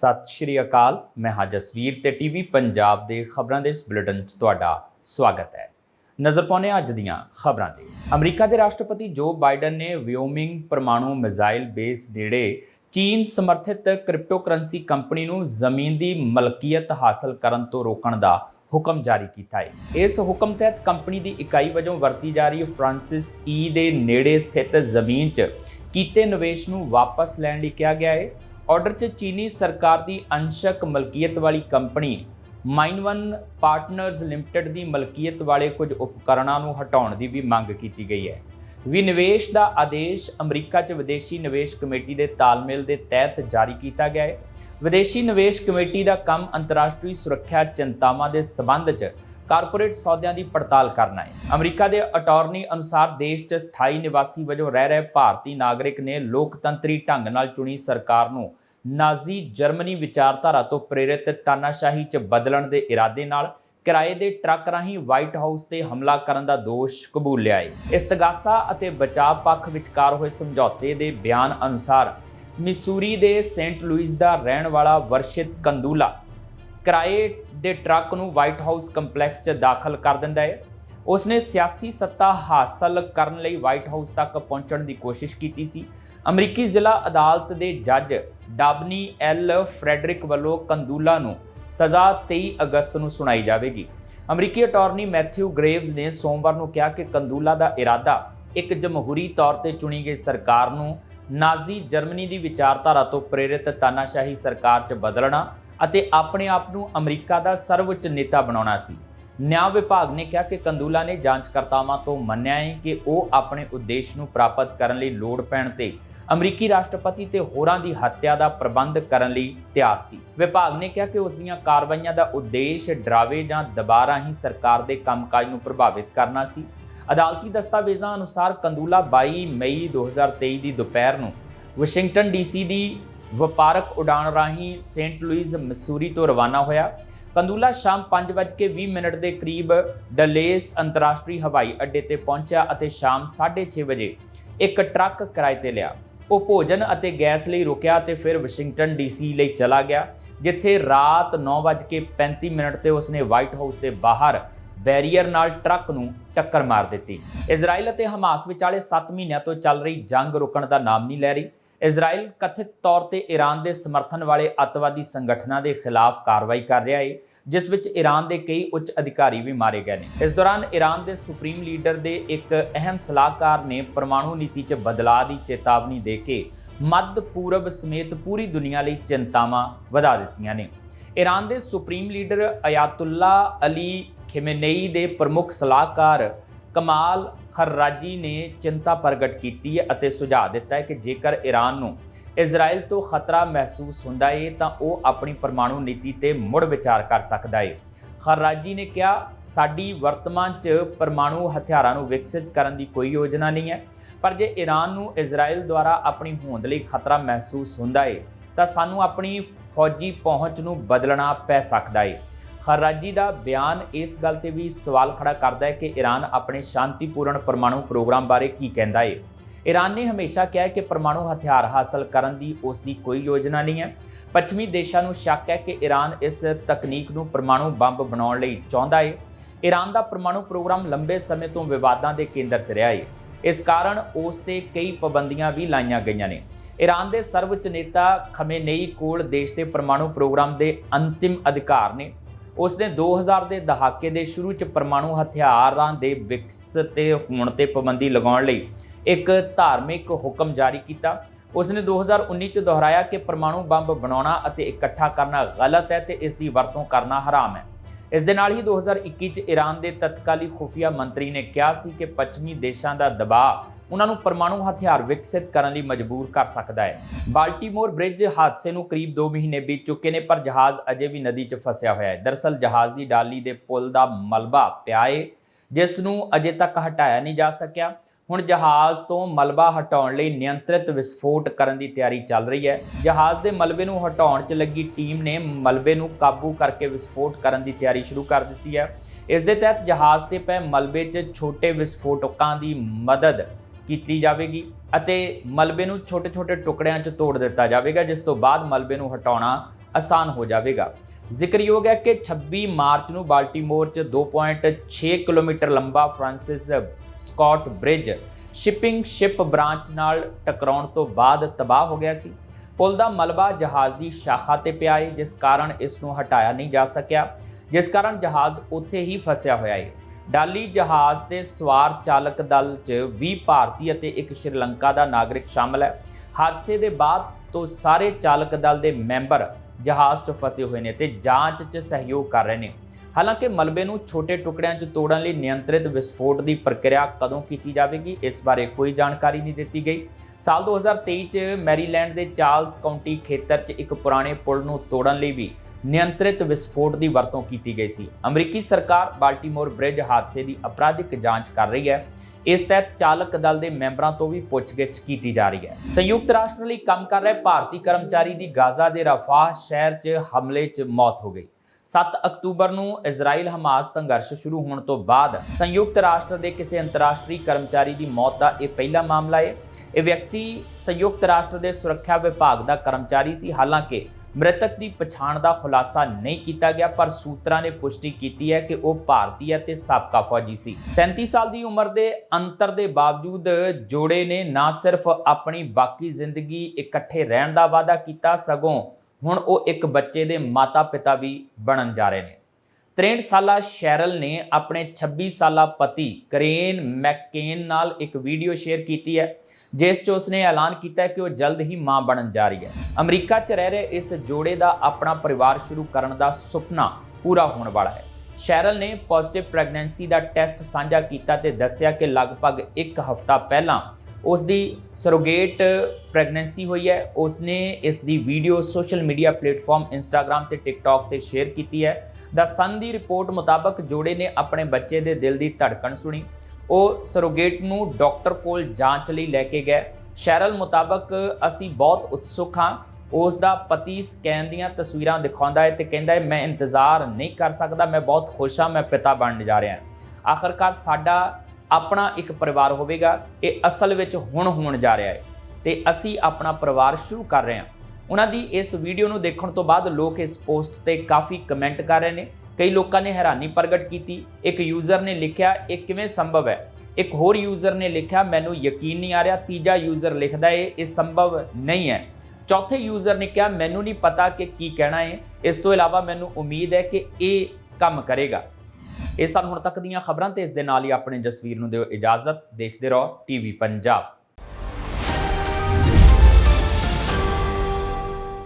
ਸਤਿ ਸ਼੍ਰੀ ਅਕਾਲ। ਮੈਂ ਹਾਂ ਜਸਵੀਰ ਤੇ ਟੀਵੀ ਪੰਜਾਬ ਦੇ ਖਬਰਾਂ ਦੇ ਇਸ ਬੁਲੇਟਿਨ 'ਚ ਤੁਹਾਡਾ ਸਵਾਗਤ ਹੈ। ਨਜ਼ਰ ਪਾਉਂਦੇ ਹਾਂ ਅੱਜ ਦੀਆਂ ਖਬਰਾਂ ਤੇ ਅਮਰੀਕਾ ਦੇ ਰਾਸ਼ਟਰਪਤੀ ਜੋ ਬਾਈਡਨ ਨੇ ਵਿਓਮਿੰਗ ਪਰਮਾਣੂ ਮਿਜ਼ਾਈਲ ਬੇਸ ਨੇੜੇ ਚੀਨ ਸਮਰਥਿਤ ਕ੍ਰਿਪਟੋਕਰੰਸੀ ਕੰਪਨੀ ਨੂੰ ਜ਼ਮੀਨ ਦੀ ਮਲਕੀਅਤ ਹਾਸਲ ਕਰਨ ਤੋਂ ਰੋਕਣ ਦਾ ਹੁਕਮ ਜਾਰੀ ਕੀਤਾ ਹੈ। ਇਸ ਹੁਕਮ ਤਹਿਤ ਕੰਪਨੀ ਦੀ ਇਕਾਈ ਵਜੋਂ ਵਰਤੀ ਜਾ ਰਹੀ ਫ੍ਰਾਂਸਿਸ ਈ ਦੇ ਨੇੜੇ ਸਥਿਤ ਜ਼ਮੀਨ 'ਚ ਕੀਤੇ ਨਿਵੇਸ਼ ਨੂੰ ਵਾਪਸ ਲੈਣ ਲਈ ਕਿਹਾ ਗਿਆ ਹੈ। ਆਰਡਰ 'ਚ ਚੀਨੀ ਸਰਕਾਰ ਦੀ ਅੰਸ਼ਕ ਮਲਕੀਅਤ ਵਾਲੀ ਕੰਪਨੀ ਮਾਈਨਵਨ ਪਾਰਟਨਰਜ਼ ਲਿਮਟਿਡ ਦੀ ਮਲਕੀਅਤ ਵਾਲੇ ਕੁਝ ਉਪਕਰਣਾਂ ਨੂੰ ਹਟਾਉਣ ਦੀ ਵੀ ਮੰਗ ਕੀਤੀ ਗਈ ਹੈ। ਵਿਨਿਵੇਸ਼ ਦਾ ਆਦੇਸ਼ ਅਮਰੀਕਾ 'ਚ ਵਿਦੇਸ਼ੀ ਨਿਵੇਸ਼ ਕਮੇਟੀ ਦੇ ਤਾਲਮੇਲ ਦੇ ਤਹਿਤ ਜਾਰੀ ਕੀਤਾ ਗਿਆ ਹੈ। ਵਿਦੇਸ਼ੀ ਨਿਵੇਸ਼ ਕਮੇਟੀ ਦਾ ਕੰਮ ਅੰਤਰਰਾਸ਼ਟਰੀ ਸੁਰੱਖਿਆ ਚਿੰਤਾਵਾਂ ਦੇ ਸਬੰਧ 'ਚ ਕਾਰਪੋਰੇਟ ਸੌਦਿਆਂ ਦੀ ਪੜਤਾਲ ਕਰਨਾ ਹੈ। ਅਮਰੀਕਾ ਦੇ ਅਟਾਰਨੀ ਅਨੁਸਾਰ ਦੇਸ਼ 'ਚ ਸਥਾਈ ਨਿਵਾਸੀ ਵਜੋਂ ਰਹਿ ਰਹੇ ਭਾਰਤੀ ਨਾਗਰਿਕ ਨੇ ਲੋਕਤੰਤਰੀ ਢੰਗ ਨਾਲ ਚੁਣੀ ਸਰਕਾਰ ਨੂੰ ਨਾਜ਼ੀ ਜਰਮਨੀ ਵਿਚਾਰਧਾਰਾ ਤੋਂ ਪ੍ਰੇਰਿਤ ਤਾਨਾਸ਼ਾਹੀ 'ਚ ਬਦਲਣ ਦੇ ਇਰਾਦੇ ਨਾਲ ਕਿਰਾਏ ਦੇ ਟਰੱਕ ਰਾਹੀਂ ਵਾਈਟ ਹਾਊਸ ਤੇ ਹਮਲਾ ਕਰਨ ਦਾ ਦੋਸ਼ ਕਬੂਲਿਆ ਹੈ ਇਸਤਗਾਸਾ ਅਤੇ ਬਚਾਅ ਪੱਖ ਵਿਚਕਾਰ ਹੋਏ ਸਮਝੌਤੇ ਦੇ ਬਿਆਨ ਅਨੁਸਾਰ ਮਿਸੂਰੀ ਦੇ ਸੇਂਟ ਲੂਇਸ ਦਾ ਰਹਿਣ ਵਾਲਾ ਵਰਸ਼ਿਤ ਕੰਦੂਲਾ ਕਿਰਾਏ ਦੇ ਟਰੱਕ ਨੂੰ ਵਾਈਟ ਹਾਊਸ ਕੰਪਲੈਕਸ 'ਚ ਦਾਖਲ ਕਰ ਦਿੰਦਾ ਹੈ। ਉਸਨੇ ਸਿਆਸੀ ਸੱਤਾ ਹਾਸਲ ਕਰਨ ਲਈ ਵਾਈਟ ਹਾਊਸ ਤੱਕ ਪਹੁੰਚਣ ਦੀ ਕੋਸ਼ਿਸ਼ ਕੀਤੀ ਸੀ। ਅਮਰੀਕੀ ਜ਼ਿਲ੍ਹਾ ਅਦਾਲਤ ਦੇ ਜੱਜ ਡਾਬਨੀ ਐਲ ਫਰੈਡਰਿਕ ਵੱਲੋਂ ਕੰਦੂਲਾ ਨੂੰ ਸਜ਼ਾ 23 ਅਗਸਤ ਨੂੰ ਸੁਣਾਈ ਜਾਵੇਗੀ। ਅਮਰੀਕੀ ਅਟਾਰਨੀ ਮੈਥਿਊ ਗ੍ਰੇਵਜ਼ ਨੇ ਸੋਮਵਾਰ ਨੂੰ ਕਿਹਾ ਕਿ ਕੰਦੂਲਾ ਦਾ ਇਰਾਦਾ ਇੱਕ ਜਮਹੂਰੀ ਤੌਰ ਤੇ ਚੁਣੀ ਗਈ ਸਰਕਾਰ ਨੂੰ ਨਾਜ਼ੀ ਜਰਮਨੀ ਦੀ ਵਿਚਾਰਧਾਰਾ ਤੋਂ ਪ੍ਰੇਰਿਤ ਤਾਨਾਸ਼ਾਹੀ ਸਰਕਾਰ 'ਚ ਬਦਲਣਾ ਅਤੇ ਆਪਣੇ ਆਪ ਨੂੰ ਅਮਰੀਕਾ ਦਾ ਸਰਵਉੱਚ ਨੇਤਾ ਬਣਾਉਣਾ ਸੀ। ਨਿਆਂ ਵਿਭਾਗ ਨੇ ਕਿਹਾ ਕਿ ਕੰਦੂਲਾ ਨੇ ਜਾਂਚਕਰਤਾਵਾਂ ਤੋਂ ਮੰਨਿਆ ਹੈ ਕਿ ਉਹ ਆਪਣੇ ਉਦੇਸ਼ ਨੂੰ ਪ੍ਰਾਪਤ ਕਰਨ ਲਈ ਲੋੜ ਪੈਣ ਤੇ ਅਮਰੀਕੀ ਰਾਸ਼ਟਰਪਤੀ ਤੇ ਹੋਰਾਂ ਦੀ ਹੱਤਿਆ ਦਾ ਪ੍ਰਬੰਧ ਕਰਨ ਲਈ ਤਿਆਰ ਸੀ। ਵਿਭਾਗ ਨੇ ਕਿਹਾ ਕਿ ਉਸ ਦੀਆਂ ਕਾਰਵਾਈਆਂ ਦਾ ਉਦੇਸ਼ ਡਰਾਵੇ ਜਾਂ ਦਬਾਅ ਰਾਹੀਂ ਸਰਕਾਰ ਦੇ ਕੰਮਕਾਜ ਨੂੰ ਪ੍ਰਭਾਵਿਤ ਕਰਨਾ ਸੀ। ਅਦਾਲਤੀ ਦਸਤਾਵੇਜ਼ਾਂ ਅਨੁਸਾਰ ਕੰਦੂਲਾ 22 ਮਈ 2023 ਦੀ ਦੁਪਹਿਰ ਨੂੰ ਵਾਸ਼ਿੰਗਟਨ ਡੀਸੀ ਦੀ ਵਪਾਰਕ ਉਡਾਣ ਰਾਹੀਂ ਸੇਂਟ ਲੂਇਸ ਮਸੂਰੀ ਤੋਂ ਰਵਾਨਾ ਹੋਇਆ। ਕੰਦੂਲਾ ਸ਼ਾਮ 5:20 ਮਿੰਟ ਦੇ ਕਰੀਬ ਡਲੇਸ ਅੰਤਰਰਾਸ਼ਟਰੀ ਹਵਾਈ ਅੱਡੇ ਤੇ ਪਹੁੰਚਿਆ ਅਤੇ ਸ਼ਾਮ 6:30 ਵਜੇ ਇੱਕ ਟਰੱਕ ਕਿਰਾਏ ਤੇ ਲਿਆ। ਉਹ ਭੋਜਨ ਅਤੇ ਗੈਸ ਲਈ ਰੁਕਿਆ ਤੇ ਫਿਰ ਵਾਸ਼ਿੰਗਟਨ ਡੀਸੀ ਲਈ ਚਲਾ ਗਿਆ, ਜਿੱਥੇ ਰਾਤ 9:35 ਮਿੰਟ ਤੇ ਉਸਨੇ ਵਾਈਟ ਹਾਊਸ ਦੇ ਬਾਹਰ ਬੈਰੀਅਰ ਨਾਲ ਟਰੱਕ ਨੂੰ ਟੱਕਰ ਮਾਰ ਦਿੱਤੀ। ਇਜ਼ਰਾਈਲ ਅਤੇ ਹਮਾਸ ਵਿਚਾਲੇ 7 ਮਹੀਨਿਆਂ ਤੋਂ ਚੱਲ ਰਹੀ ਜੰਗ ਰੁਕਣ ਦਾ ਨਾਮ ਨਹੀਂ ਲੈ ਰਹੀ। ਇਜ਼ਰਾਈਲ ਕਥਿਤ ਤੌਰ ਤੇ ਈਰਾਨ ਦੇ ਸਮਰਥਨ ਵਾਲੇ ਅੱਤਵਾਦੀ ਸੰਗਠਨਾਂ ਦੇ ਖਿਲਾਫ ਕਾਰਵਾਈ ਕਰ ਰਿਹਾ ਹੈ ਜਿਸ ਵਿੱਚ ਈਰਾਨ ਦੇ ਕਈ ਉੱਚ ਅਧਿਕਾਰੀ ਵੀ ਮਾਰੇ ਗਏ ਨੇ। ਇਸ ਦੌਰਾਨ ਈਰਾਨ ਦੇ ਸੁਪਰੀਮ ਲੀਡਰ ਦੇ ਇੱਕ ਅਹਿਮ ਸਲਾਹਕਾਰ ਨੇ ਪਰਮਾਣੂ ਨੀਤੀ 'ਚ ਬਦਲਾਅ ਦੀ ਚੇਤਾਵਨੀ ਦੇ ਕੇ ਮੱਧ ਪੂਰਬ ਸਮੇਤ ਪੂਰੀ ਦੁਨੀਆ ਲਈ ਚਿੰਤਾਵਾਂ ਵਧਾ ਦਿੱਤੀਆਂ ਨੇ। ਈਰਾਨ ਦੇ supreme leader Ayatollah Ali Khamenei ਦੇ ਪ੍ਰਮੁੱਖ ਸਲਾਹਕਾਰ ਕਮਾਲ ਖਰਰਾਜੀ ਨੇ ਚਿੰਤਾ ਪ੍ਰਗਟ ਕੀਤੀ ਹੈ ਅਤੇ ਸੁਝਾਅ ਦਿੱਤਾ ਹੈ ਕਿ ਜੇਕਰ ਈਰਾਨ ਨੂੰ ਇਜ਼ਰਾਈਲ ਤੋਂ ਖਤਰਾ ਮਹਿਸੂਸ ਹੁੰਦਾ ਹੈ ਤਾਂ ਉਹ ਆਪਣੀ ਪਰਮਾਣੂ ਨੀਤੀ ਤੇ ਮੁੜ ਵਿਚਾਰ ਕਰ ਸਕਦਾ ਹੈ ਖਰਰਾਜੀ ਨੇ ਕਿਹਾ, ਸਾਡੀ ਵਰਤਮਾਨ 'ਚ ਪਰਮਾਣੂ ਹਥਿਆਰਾਂ ਨੂੰ ਵਿਕਸਿਤ ਕਰਨ ਦੀ ਕੋਈ ਯੋਜਨਾ ਨਹੀਂ ਹੈ। ਪਰ ਜੇ ਈਰਾਨ ਨੂੰ ਇਜ਼ਰਾਈਲ ਦੁਆਰਾ ਆਪਣੀ ਹੋਂਦ ਲਈ ਖਤਰਾ ਮਹਿਸੂਸ ਹੁੰਦਾ ਹੈ ਤਾਂ ਸਾਨੂੰ ਆਪਣੀ ਫੌਜੀ ਪਹੁੰਚ ਨੂੰ ਬਦਲਣਾ ਪੈ ਸਕਦਾ ਹੈ ਖਰਾਜੀ ਦਾ ਬਿਆਨ ਇਸ ਗੱਲ ਤੇ ਵੀ ਸਵਾਲ ਖੜਾ ਕਰਦਾ ਹੈ ਕਿ ਈਰਾਨ ਆਪਣੇ ਸ਼ਾਂਤੀਪੂਰਨ ਪਰਮਾਣੂ ਪ੍ਰੋਗਰਾਮ ਬਾਰੇ ਕੀ ਕਹਿੰਦਾ ਹੈ ਈਰਾਨ ਨੇ ਹਮੇਸ਼ਾ ਕਿਹਾ ਕਿ ਪਰਮਾਣੂ ਹਥਿਆਰ ਹਾਸਲ ਕਰਨ ਦੀ ਉਸ ਦੀ ਕੋਈ ਯੋਜਨਾ ਨਹੀਂ ਹੈ। ਪੱਛਮੀ ਦੇਸ਼ਾਂ ਨੂੰ ਸ਼ੱਕ ਹੈ ਕਿ ਈਰਾਨ ਇਸ ਤਕਨੀਕ ਨੂੰ ਪਰਮਾਣੂ ਬੰਬ ਬਣਾਉਣ ਲਈ ਚਾਹੁੰਦਾ ਹੈ ਈਰਾਨ ਦਾ ਪਰਮਾਣੂ ਪ੍ਰੋਗਰਾਮ ਲੰਬੇ ਸਮੇਂ ਤੋਂ ਵਿਵਾਦਾਂ ਦੇ ਕੇਂਦਰ 'ਚ ਰਿਹਾ ਹੈ ਇਸ ਕਾਰਨ ਉਸ ਤੇ ਕਈ ਪਾਬੰਦੀਆਂ ਵੀ ਲਾਈਆਂ ਗਈਆਂ ਨੇ। ਈਰਾਨ ਦੇ ਸਰਵਉੱਚ ਨੇਤਾ ਖਮੇਨੇਈ ਕੋਲ ਦੇਸ਼ ਦੇ ਪਰਮਾਣੂ ਪ੍ਰੋਗਰਾਮ ਦੇ ਅੰਤਿਮ ਅਧਿਕਾਰ ਨੇ ਉਸ ਨੇ 2000 ਦੇ ਦਹਾਕੇ ਦੇ ਸ਼ੁਰੂ ਚ ਪਰਮਾਣੂ ਹਥਿਆਰਾਂ ਦੇ ਵਿਕਸਿਤ ਹੋਣ ਤੇ ਪਾਬੰਦੀ ਲਗਾਉਣ ਲਈ ਇੱਕ ਧਾਰਮਿਕ ਹੁਕਮ ਜਾਰੀ ਕੀਤਾ। ਉਸ ਨੇ 2019 ਚ ਦੁਹਰਾਇਆ ਕਿ ਪਰਮਾਣੂ ਬੰਬ ਬਣਾਉਣਾ ਅਤੇ ਇਕੱਠਾ ਕਰਨਾ ਗਲਤ ਹੈ ਤੇ ਇਸ ਦੀ ਵਰਤੋਂ ਕਰਨਾ ਹਰਾਮ ਹੈ। ਇਸ ਦੇ ਨਾਲ ਹੀ 2021 ਚ ਈਰਾਨ ਦੇ ਤਤਕਾਲੀ ਖੁਫੀਆ ਮੰਤਰੀ ਨੇ ਕਿਹਾ ਸੀ ਕਿ ਪੱਛਮੀ ਦੇਸ਼ਾਂ ਦਾ ਦਬਾਅ ਉਹਨਾਂ ਨੂੰ ਪਰਮਾਣੂ ਹਥਿਆਰ ਵਿਕਸਿਤ ਕਰਨ ਲਈ ਮਜਬੂਰ ਕਰ ਸਕਦਾ ਹੈ। ਬਾਲਟੀਮੋਰ ਬ੍ਰਿਜ ਹਾਦਸੇ ਨੂੰ ਕਰੀਬ 2 ਮਹੀਨੇ ਬੀਤ ਚੁੱਕੇ ਨੇ, ਪਰ ਜਹਾਜ਼ ਅਜੇ ਵੀ ਨਦੀ 'ਚ ਫਸਿਆ ਹੋਇਆ ਹੈ। ਦਰਸਲ, ਜਹਾਜ਼ ਦੀ ਡਾਲੀ ਦੇ ਪੁਲ ਦਾ ਮਲਬਾ ਪਿਆ ਏ, ਜਿਸ ਨੂੰ ਅਜੇ ਤੱਕ ਹਟਾਇਆ ਨਹੀਂ ਜਾ ਸਕਿਆ। ਹੁਣ ਜਹਾਜ਼ ਤੋਂ ਮਲਬਾ ਹਟਾਉਣ ਲਈ ਨਿਯੰਤਰਿਤ ਵਿਸਫੋਟ ਕਰਨ ਦੀ ਤਿਆਰੀ ਚੱਲ ਰਹੀ ਹੈ। ਜਹਾਜ਼ ਦੇ ਮਲਬੇ ਨੂੰ ਹਟਾਉਣ 'ਚ ਲੱਗੀ ਟੀਮ ਨੇ ਮਲਬੇ ਨੂੰ ਕਾਬੂ ਕਰਕੇ ਵਿਸਫੋਟ ਕਰਨ ਦੀ ਤਿਆਰੀ ਸ਼ੁਰੂ ਕਰ ਦਿੱਤੀ ਹੈ। ਇਸ ਦੇ ਤਹਿਤ ਜਹਾਜ਼ ਤੇ ਪਏ ਮਲਬੇ 'ਚ ਛੋਟੇ ਵਿਸਫੋਟਕਾਂ ਦੀ ਮਦਦ ਕੀਤੀ ਜਾਵੇਗੀ ਅਤੇ ਮਲਬੇ ਨੂੰ ਛੋਟੇ-ਛੋਟੇ ਟੁਕੜਿਆਂ 'ਚ ਤੋੜ ਦਿੱਤਾ ਜਾਵੇਗਾ, ਜਿਸ ਤੋਂ ਬਾਅਦ ਮਲਬੇ ਨੂੰ ਹਟਾਉਣਾ ਆਸਾਨ ਹੋ ਜਾਵੇਗਾ। ਜ਼ਿਕਰਯੋਗ ਹੈ ਕਿ 26 ਮਾਰਚ ਨੂੰ ਬਾਲਟੀਮੋਰ 'ਚ 2.6 ਕਿਲੋਮੀਟਰ ਲੰਬਾ Francis Scott bridge shipping ship branch ਨਾਲ ਟਕਰਾਉਣ ਤੋਂ ਬਾਅਦ ਤਬਾਹ ਹੋ ਗਿਆ ਸੀ। ਪੁਲ ਦਾ ਮਲਬਾ ਜਹਾਜ਼ ਦੀ ਸ਼ਾਖਾ ਤੇ ਪਿਆ ਹੈ ਜਿਸ ਕਾਰਨ ਇਸ ਨੂੰ ਹਟਾਇਆ ਨਹੀਂ ਜਾ ਸਕਿਆ। ਜਿਸ ਕਾਰਨ ਜਹਾਜ਼ ਉੱਥੇ ਹੀ ਫਸਿਆ ਹੋਇਆ ਹੈ ਡਾਲੀ ਜਹਾਜ਼ ਤੇ ਸਵਾਰ ਚਾਲਕ ਦਲ 'ਚ 20 ਭਾਰਤੀ ਅਤੇ ਇੱਕ ਸ਼੍ਰੀਲੰਕਾ ਦਾ ਨਾਗਰਿਕ ਸ਼ਾਮਲ ਹੈ। ਹਾਦਸੇ ਦੇ ਬਾਅਦ ਤੋਂ ਸਾਰੇ ਚਾਲਕ ਦਲ ਦੇ ਮੈਂਬਰ ਜਹਾਜ਼ 'ਚ ਫਸੇ ਹੋਏ ਨੇ ਤੇ ਜਾਂਚ 'ਚ ਸਹਿਯੋਗ ਕਰ ਰਹੇ ਨੇ। ਹਾਲਾਂਕਿ ਮਲਬੇ ਨੂੰ ਛੋਟੇ ਟੁਕੜਿਆਂ 'ਚ ਤੋੜਨ ਲਈ ਨਿਯੰਤਰਿਤ ਵਿਸਫੋਟ ਦੀ ਪ੍ਰਕਿਰਿਆ ਕਦੋਂ ਕੀਤੀ ਜਾਵੇਗੀ, ਇਸ ਬਾਰੇ ਕੋਈ ਜਾਣਕਾਰੀ ਨਹੀਂ ਦਿੱਤੀ ਗਈ। ਸਾਲ 2023 'ਚ ਮੈਰੀਲੈਂਡ ਦੇ ਚਾਰਲਸ ਕਾਉਂਟੀ ਖੇਤਰ 'ਚ ਇੱਕ ਪੁਰਾਣੇ ਪੁਲ ਨੂੰ ਤੋੜਨ ਲਈ ਵੀ ਨਿਯੰਤਰਿਤ ਵਿਸਫੋਟ ਦੀ ਵਰਤੋਂ ਕੀਤੀ ਗਈ ਸੀ। ਅਮਰੀਕੀ ਸਰਕਾਰ ਬਾਲਟਿਮੋਰ ਬ੍ਰਿਜ ਹਾਦਸੇ ਦੀ ਅਪਰਾਧਿਕ ਜਾਂਚ ਕਰ ਰਹੀ ਹੈ। ਇਸ ਤਹਿਤ ਚਾਲਕ ਦਲ ਦੇ ਮੈਂਬਰਾਂ ਤੋਂ ਵੀ ਪੁੱਛਗਿੱਛ ਕੀਤੀ ਜਾ ਰਹੀ ਹੈ। ਸੰਯੁਕਤ ਰਾਸ਼ਟਰ ਲਈ ਕੰਮ ਕਰ ਰਹੇ ਭਾਰਤੀ ਕਰਮਚਾਰੀ ਦੀ ਗਾਜ਼ਾ ਦੇ ਰਫਾਹ ਸ਼ਹਿਰ 'ਚ ਹਮਲੇ 'ਚ ਮੌਤ ਹੋ ਗਈ। 7 ਅਕਤੂਬਰ ਨੂੰ ਇਜ਼ਰਾਈਲ ਹਮਾਸ ਸੰਘਰਸ਼ ਸ਼ੁਰੂ ਹੋਣ ਤੋਂ ਬਾਅਦ ਸੰਯੁਕਤ ਰਾਸ਼ਟਰ ਦੇ ਕਿਸੇ ਅੰਤਰਰਾਸ਼ਟਰੀ ਕਰਮਚਾਰੀ ਦੀ ਮੌਤ ਦਾ ਇਹ ਪਹਿਲਾ ਮਾਮਲਾ ਹੈ। ਇਹ ਵਿਅਕਤੀ ਸੰਯੁਕਤ ਰਾਸ਼ਟਰ ਦੇ ਸੁਰੱਖਿਆ ਵਿਭਾਗ ਦਾ ਕਰਮਚਾਰੀ ਸੀ। ਹਾਲਾਂਕਿ ਮ੍ਰਿਤਕ ਦੀ ਪਛਾਣ ਦਾ ਖੁਲਾਸਾ ਨਹੀਂ ਕੀਤਾ ਗਿਆ, ਪਰ ਸੂਤਰਾਂ ਨੇ ਪੁਸ਼ਟੀ ਕੀਤੀ ਹੈ ਕਿ ਉਹ ਭਾਰਤੀ ਹੈ ਤੇ ਸਾਬਕਾ ਫੌਜੀ ਸੀ। 37 ਸਾਲ ਦੀ ਉਮਰ ਦੇ ਅੰਤਰ ਦੇ ਬਾਵਜੂਦ ਜੋੜੇ ਨੇ ਨਾ ਸਿਰਫ ਆਪਣੀ ਬਾਕੀ ਜ਼ਿੰਦਗੀ ਇਕੱਠੇ ਰਹਿਣ ਦਾ ਵਾਅਦਾ ਕੀਤਾ, ਸਗੋਂ ਹੁਣ ਉਹ ਇੱਕ ਬੱਚੇ ਦੇ ਮਾਤਾ-ਪਿਤਾ ਵੀ ਬਣਨ ਜਾ ਰਹੇ ਨੇ। 63 ਸਾਲਾ ਸ਼ੈਰਲ ਨੇ ਆਪਣੇ 26 ਸਾਲਾ ਪਤੀ ਕਰੇਨ ਮੈਕਕੇਨ ਨਾਲ ਇੱਕ ਵੀਡੀਓ ਸ਼ੇਅਰ ਕੀਤੀ ਹੈ। ਜਿਸ 'ਚ ਉਸਨੇ ਐਲਾਨ ਕੀਤਾ ਕਿ ਉਹ ਜਲਦ ਹੀ ਮਾਂ ਬਣਨ ਜਾ ਰਹੀ ਹੈ। ਅਮਰੀਕਾ 'ਚ ਰਹਿ ਰਹੇ ਇਸ ਜੋੜੇ ਦਾ ਆਪਣਾ ਪਰਿਵਾਰ ਸ਼ੁਰੂ ਕਰਨ ਦਾ ਸੁਪਨਾ ਪੂਰਾ ਹੋਣ ਵਾਲਾ ਹੈ। ਸ਼ੈਰਲ ਨੇ ਪੋਜ਼ਿਟਿਵ ਪ੍ਰੈਗਨੈਂਸੀ ਦਾ ਟੈਸਟ ਸਾਂਝਾ ਕੀਤਾ ਤੇ ਦੱਸਿਆ ਕਿ ਲਗਭਗ ਇੱਕ ਹਫ਼ਤਾ ਪਹਿਲਾਂ ਉਸ ਦੀ ਸਰੋਗੇਟ ਪ੍ਰੈਗਨੈਂਸੀ ਹੋਈ ਹੈ। ਉਸਨੇ ਇਸ ਦੀ video social media platform Instagram ਤੇ ਟਿਕਟੌਕ ਤੇ ਸ਼ੇਅਰ ਕੀਤੀ ਹੈ। ਦਾ ਸਨ ਦੀ ਰਿਪੋਰਟ ਮੁਤਾਬਕ ਜੋੜੇ ਨੇ ਆਪਣੇ ਬੱਚੇ ਦੇ ਦਿਲ ਦੀ ਧੜਕਣ ਸੁਣੀ। ਉਹ ਸਰੋਗੇਟ ਨੂੰ ਡਾਕਟਰ ਕੋਲ ਜਾਂਚ ਲਈ ਲੈ ਕੇ ਗਏ। ਸ਼ੈਰਲ ਮੁਤਾਬਕ ਅਸੀਂ ਬਹੁਤ ਉਤਸੁਕ ਹਾਂ। ਉਸ ਦਾ ਪਤੀ ਸਕੈਨ ਦੀਆਂ ਤਸਵੀਰਾਂ ਦਿਖਾਉਂਦਾ ਹੈ ਤੇ ਕਹਿੰਦਾ ਹੈ, ਮੈਂ ਇੰਤਜ਼ਾਰ ਨਹੀਂ ਕਰ ਸਕਦਾ, ਮੈਂ ਬਹੁਤ ਖੁਸ਼ ਹਾਂ, ਮੈਂ ਪਿਤਾ ਬਣਨ ਜਾ ਰਿਹਾ ਹਾਂ। ਆਖਰਕਾਰ ਸਾਡਾ ਆਪਣਾ ਇੱਕ ਪਰਿਵਾਰ ਹੋਵੇਗਾ, ਇਹ ਅਸਲ ਵਿੱਚ ਹੁਣ ਹੋਣ ਜਾ ਰਿਹਾ ਹੈ ਤੇ ਅਸੀਂ ਆਪਣਾ ਪਰਿਵਾਰ ਸ਼ੁਰੂ ਕਰ ਰਹੇ ਹਾਂ। ਉਹਨਾਂ ਦੀ ਇਸ ਵੀਡੀਓ ਨੂੰ ਦੇਖਣ ਤੋਂ ਬਾਅਦ ਲੋਕ ਇਸ ਪੋਸਟ ਤੇ ਕਾਫੀ ਕਮੈਂਟ ਕਰ ਰਹੇ ਨੇ। ਕਈ ਲੋਕਾਂ ਨੇ ਹੈਰਾਨੀ ਪ੍ਰਗਟ ਕੀਤੀ। ਇੱਕ ਯੂਜ਼ਰ ਨੇ ਲਿਖਿਆ, ਇਹ ਕਿਵੇਂ ਸੰਭਵ ਹੈ? ਇੱਕ ਹੋਰ ਯੂਜ਼ਰ ਨੇ ਲਿਖਿਆ, ਮੈਨੂੰ ਯਕੀਨ ਨਹੀਂ ਆ ਰਿਹਾ, ਤੀਜਾ ਯੂਜ਼ਰ ਲਿਖਦਾ ਹੈ, ਇਹ ਸੰਭਵ ਨਹੀਂ ਹੈ। ਚੌਥੇ ਯੂਜ਼ਰ ਨੇ ਕਿਹਾ, ਮੈਨੂੰ ਨਹੀਂ ਪਤਾ ਕਿ ਕੀ ਕਹਿਣਾ ਹੈ। ਇਸ ਤੋਂ ਇਲਾਵਾ ਮੈਨੂੰ ਉਮੀਦ ਹੈ ਕਿ ਇਹ ਕੰਮ ਕਰੇਗਾ। ਇਹ ਸਨ ਹੁਣ ਤੱਕ ਦੀਆਂ ਖਬਰਾਂ ਤੇ ਇਸ ਦੇ ਨਾਲ ਹੀ ਆਪਣੇ ਜਸਵੀਰ ਨੂੰ ਦਿਓ ਇਜਾਜ਼ਤ। ਦੇਖਦੇ ਰਹੋ ਟੀਵੀ ਪੰਜਾਬ।